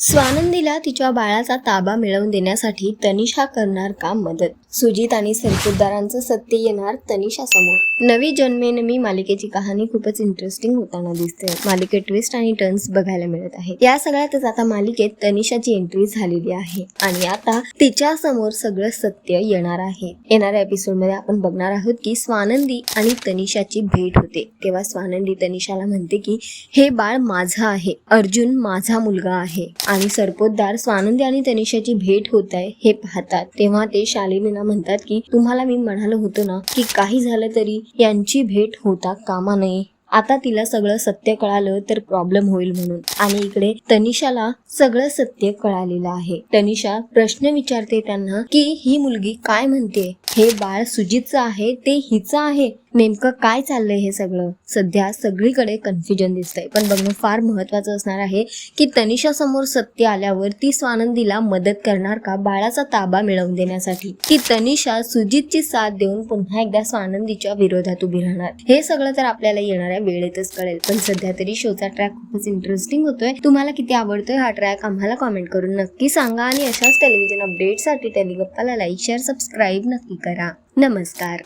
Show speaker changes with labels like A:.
A: स्वानंदीला तिच्या बाळाचा ताबा मिळवून देण्यासाठी तनिषा करणार का मदत? सुजित आणि सरपोतदारांचं सत्य येणार तनिषा समोर. नवी जन्मेन मी मालिकेची कहाणी खूपच इंटरेस्टिंग होताना दिसते. मालिकेत ट्विस्ट आणि टर्न्स बघायला मिळत आहे या सगळ्यातच आता मालिकेत तनिषाची एंट्री झालेली आहे. आणि आता तिच्या समोर सगळं सत्य येणार आहे. येणाऱ्या एपिसोडमध्ये आपण बघणार आहोत की स्वानंदी आणि तनिषाची भेट होते. तेव्हा स्वानंदी तनिषाला म्हणते की हे बाळ माझं आहे. अर्जुन माझा मुलगा आहे. आणि सरपोतदार स्वानंदी आणि तनिषाची भेट होत आहे हे पाहतात. तेव्हा ते शालिनीला म्हणतात की तुम्हाला मी म्हणालो होतो ना की काही झालं तरी यांची भेट होता कामा नये. आता तिला सगळं सत्य कळालं तर प्रॉब्लेम होईल म्हणून. आणि इकडे तनिषाला सगळं सत्य कळालेलं आहे. तनिषा प्रश्न विचारते त्यांना की ही मुलगी काय म्हणते? हे बाळ सुजितचं आहे ते हिचं आहे? नेमकं काय चाललंय हे सगळं? सध्या सगळीकडे कन्फ्युजन दिसतंय. पण बघणं फार महत्वाचं असणार आहे की तनिषा समोर सत्य आल्यावर ती स्वानंदीला मदत करणार का बाळाचा ताबा मिळवून देण्यासाठी? की तनिषा सुजितची साथ देऊन पुन्हा एकदा स्वानंदीच्या विरोधात उभी राहणार? हे सगळं तर आपल्याला येणाऱ्या वेळेतच कळेल. पण सध्या तरी शोचा ट्रॅक खूपच इंटरेस्टिंग होतोय. तुम्हाला किती आवडतोय हा ट्रॅक आम्हाला कॉमेंट करून नक्की सांगा आणि अशाच टेलिव्हिजन अपडेटसाठी टेलिगप्पाला लाईक शेअर सबस्क्राईब नक्की करा. नमस्कार.